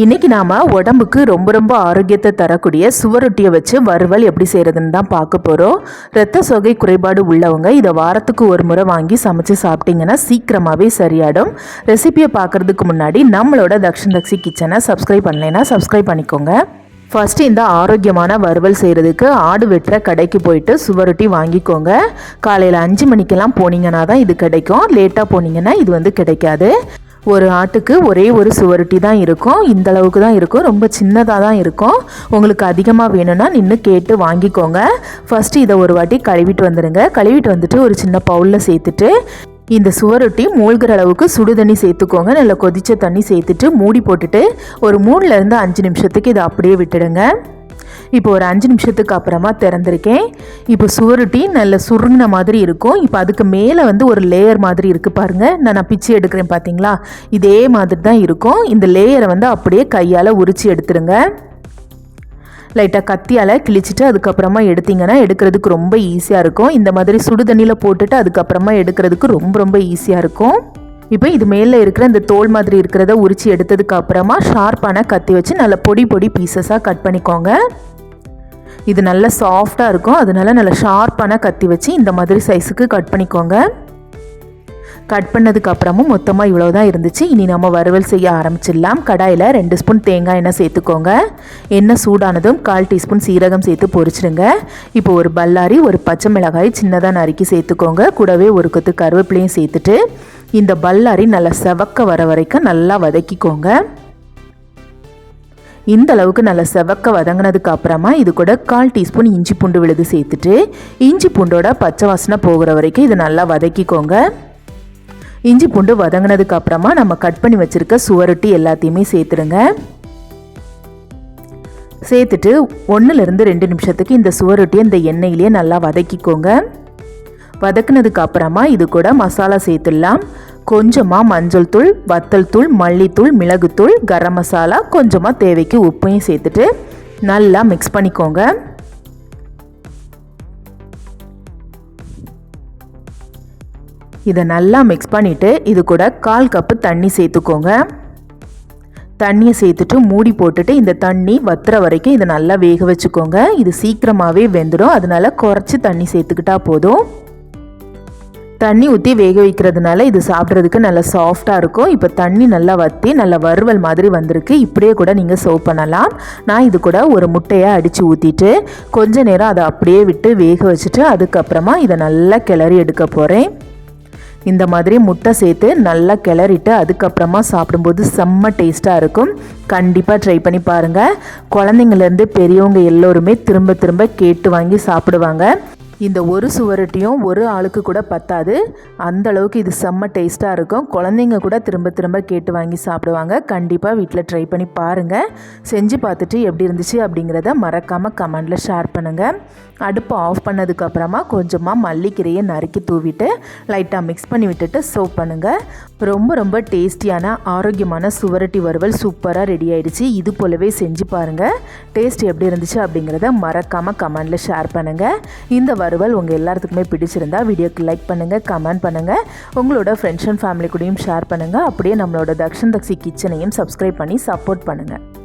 இன்னைக்கு நாம் உடம்புக்கு ரொம்ப ரொம்ப ஆரோக்கியத்தை தரக்கூடிய சுவரொட்டியை வச்சு வறுவல் எப்படி செய்கிறதுன்னு தான் பார்க்க போகிறோம் ரத்த சொகை குறைபாடு உள்ளவங்க இதை வாரத்துக்கு ஒரு முறை வாங்கி சமைச்சு சாப்பிட்டீங்கன்னா சீக்கிரமாகவே சரியாடும் ரெசிபியை பார்க்குறதுக்கு முன்னாடி நம்மளோட தக்ஷன் தக்ஷி கிச்சனை சப்ஸ்கிரைப் பண்ணலைன்னா சப்ஸ்கிரைப் பண்ணிக்கோங்க. ஃபஸ்ட்டு இந்த ஆரோக்கியமான வறுவல் செய்கிறதுக்கு ஆடு வெட்டுற கடைக்கு போயிட்டு சுவரொட்டி வாங்கிக்கோங்க. காலையில் அஞ்சு மணிக்கெல்லாம் போனீங்கன்னா தான் இது கிடைக்கும். லேட்டாக போனீங்கன்னா இது வந்து கிடைக்காது. ஒரு ஆட்டுக்கு ஒரே ஒரு சுவரொட்டி தான் இருக்கும். இந்த அளவுக்கு தான் இருக்கும். ரொம்ப சின்னதாக தான் இருக்கும். உங்களுக்கு அதிகமாக வேணும்னா நின்று கேட்டு வாங்கிக்கோங்க. ஃபஸ்ட்டு இதை ஒரு வாட்டி கழுவிட்டு வந்துடுங்க கழுவிட்டு வந்துட்டு ஒரு சின்ன பவுலில் சேர்த்துட்டு இந்த சுவரொட்டி மூழ்கிற அளவுக்கு சுடு தண்ணி சேர்த்துக்கோங்க. நல்லா கொதிச்ச தண்ணி சேர்த்துட்டு மூடி போட்டுட்டு ஒரு மூணுலேருந்து அஞ்சு நிமிஷத்துக்கு இதை அப்படியே விட்டுடுங்க. இப்போ ஒரு அஞ்சு நிமிஷத்துக்கு அப்புறமா திறந்திருக்கேன். இப்போ சுவருட்டி நல்ல சுருங்கின மாதிரி இருக்கும். இப்போ அதுக்கு மேலே வந்து ஒரு லேயர் மாதிரி இருக்குது பாருங்கள் நான் நான் பிச்சு எடுக்கிறேன் பார்த்தீங்களா இதே மாதிரி தான் இருக்கும். இந்த லேயரை வந்து அப்படியே கையால் உரிச்சு எடுத்துருங்க. லைட்டாக கத்தியால் கிழிச்சிட்டு அதுக்கப்புறமா எடுத்திங்கன்னா எடுக்கிறதுக்கு ரொம்ப ஈஸியாக இருக்கும். இந்த மாதிரி சுடு தண்ணியில் போட்டுட்டு அதுக்கப்புறமா எடுக்கிறதுக்கு ரொம்ப ரொம்ப ஈஸியாக இருக்கும். இப்போ இது மேலே இருக்கிற இந்த தோல் மாதிரி இருக்கிறத உரிச்சு எடுத்ததுக்கு அப்புறமா ஷார்ப்பான கத்தி வச்சு நல்லா பொடி பொடி பீசஸாக கட் பண்ணிக்கோங்க. இது நல்ல சாஃப்டாக இருக்கும். அதனால நல்ல ஷார்ப்பான கத்தி வச்சு இந்த மாதிரி சைஸுக்கு கட் பண்ணிக்கோங்க. கட் பண்ணதுக்கு அப்புறமும் மொத்தமாக இவ்வளோ தான் இருந்துச்சு. இனி நம்ம வறுவல் செய்ய ஆரம்பிச்சிடலாம். கடாயில் ரெண்டு ஸ்பூன் தேங்காய் எண்ணெய் சேர்த்துக்கோங்க. எண்ணெய் சூடானதும் கால் டீஸ்பூன் சீரகம் சேர்த்து பொரிச்சிடுங்க. இப்போ ஒரு பல்லாரி ஒரு பச்சை மிளகாய் சின்னதாக நறுக்கி சேர்த்துக்கோங்க. கூடவே ஒரு கொத்து கருவேப்பிலையும் சேர்த்துட்டு இந்த பல்லாரி நல்லா செவக்க வர வரைக்கும் நல்லா வதக்கிக்கோங்க. இந்த அளவுக்கு நல்லா செவக்க வதங்கினதுக்கு அப்புறமா இது கூட கால் டீஸ்பூன் இஞ்சி பூண்டு விழுது சேர்த்துட்டு இஞ்சி பூண்டோட பச்சை வாசனை போகிற வரைக்கும் இது நல்லா வதக்கிக்கோங்க. இஞ்சி பூண்டு வதங்கினதுக்கு அப்புறமா நம்ம கட் பண்ணி வச்சுருக்க சுவரொட்டி எல்லாத்தையுமே சேர்த்துடுங்க சேர்த்துட்டு ஒன்றுலேருந்து ரெண்டு நிமிஷத்துக்கு இந்த சுவரொட்டியை இந்த எண்ணெயிலேயே நல்லா வதக்கிக்கோங்க. வதக்குனதுக்கு அப்புறமா இது கூட மசாலா சேர்த்துடலாம். கொஞ்சமாக மஞ்சள் தூள் வத்தல் தூள் மல்லித்தூள் மிளகுத்தூள் கரம் மசாலா கொஞ்சமாக தேவைக்கு உப்பையும் சேர்த்துட்டு நல்லா மிக்ஸ் பண்ணிக்கோங்க. இதை நல்லா மிக்ஸ் பண்ணிவிட்டு இது கூட கால் கப்பு தண்ணி சேர்த்துக்கோங்க. தண்ணியை சேர்த்துட்டு மூடி போட்டுட்டு இந்த தண்ணி வத்துற வரைக்கும் இதை நல்லா வேக வச்சுக்கோங்க. இது சீக்கிரமாகவே வெந்துடும். அதனால குறைச்சி தண்ணி சேர்த்துக்கிட்டா போதும். தண்ணி ஊற்றி வேக வைக்கிறதுனால இது சாப்பிட்றதுக்கு நல்லா சாஃப்டாக இருக்கும். இப்போ தண்ணி நல்லா வற்றி நல்லா வறுவல் மாதிரி வந்திருக்கு. இப்படியே கூட நீங்கள் சர்வ் பண்ணலாம். நான் இது கூட ஒரு முட்டையை அடித்து ஊற்றிட்டு கொஞ்ச நேரம் அதை அப்படியே விட்டு வேக வச்சுட்டு அதுக்கப்புறமா இதை நல்லா கிளறி எடுக்க போகிறேன் இந்த மாதிரி முட்டை சேர்த்து நல்லா கிளறிட்டு அதுக்கப்புறமா சாப்பிடும்போது செம்ம டேஸ்ட்டாக இருக்கும். கண்டிப்பாக ட்ரை பண்ணி பாருங்கள் குழந்தைங்கள்லேருந்து பெரியவங்க எல்லோருமே திரும்ப திரும்ப கேட்டு வாங்கி சாப்பிடுவாங்க. இந்த ஒரு சுவரொட்டியும் ஒரு ஆளுக்கு கூட பத்தாது. அந்த அளவுக்கு இது செம்ம டேஸ்ட்டாக இருக்கும். குழந்தைங்க கூட திரும்ப திரும்ப கேட்டு வாங்கி சாப்பிடுவாங்க. கண்டிப்பாக வீட்டில் ட்ரை பண்ணி பாருங்கள் செஞ்சு பார்த்துட்டு எப்படி இருந்துச்சு அப்படிங்கிறத மறக்காமல் கமெண்டில் ஷேர் பண்ணுங்கள் அடுப்பை ஆஃப் பண்ணதுக்கப்புறமா கொஞ்சமாக மல்லிக்கீரையை நறுக்கி தூவிட்டு லைட்டாக மிக்ஸ் பண்ணி விட்டுட்டு சர்வ் பண்ணுங்கள் ரொம்ப ரொம்ப டேஸ்டியான ஆரோக்கியமான சுவரட்டி வறுவல் சூப்பராக ரெடி ஆயிடுச்சு. இது போலவே செஞ்சு பாருங்கள் டேஸ்ட் எப்படி இருந்துச்சு அப்படிங்கிறத மறக்காமல் கமெண்டில் ஷேர் பண்ணுங்கள் இந்த வறுவல் உங்கள் எல்லாத்துக்குமே பிடிச்சிருந்தா வீடியோக்கு லைக் பண்ணுங்கள் கமெண்ட் பண்ணுங்கள் உங்களோட ஃப்ரெண்ட்ஸ் அண்ட் ஃபேமிலி கூடயும் ஷேர் பண்ணுங்கள் அப்படியே நம்மளோட தக்ஷன் தக்ஷி கிச்சனையும் சப்ஸ்கிரைப் பண்ணி சப்போர்ட் பண்ணுங்கள்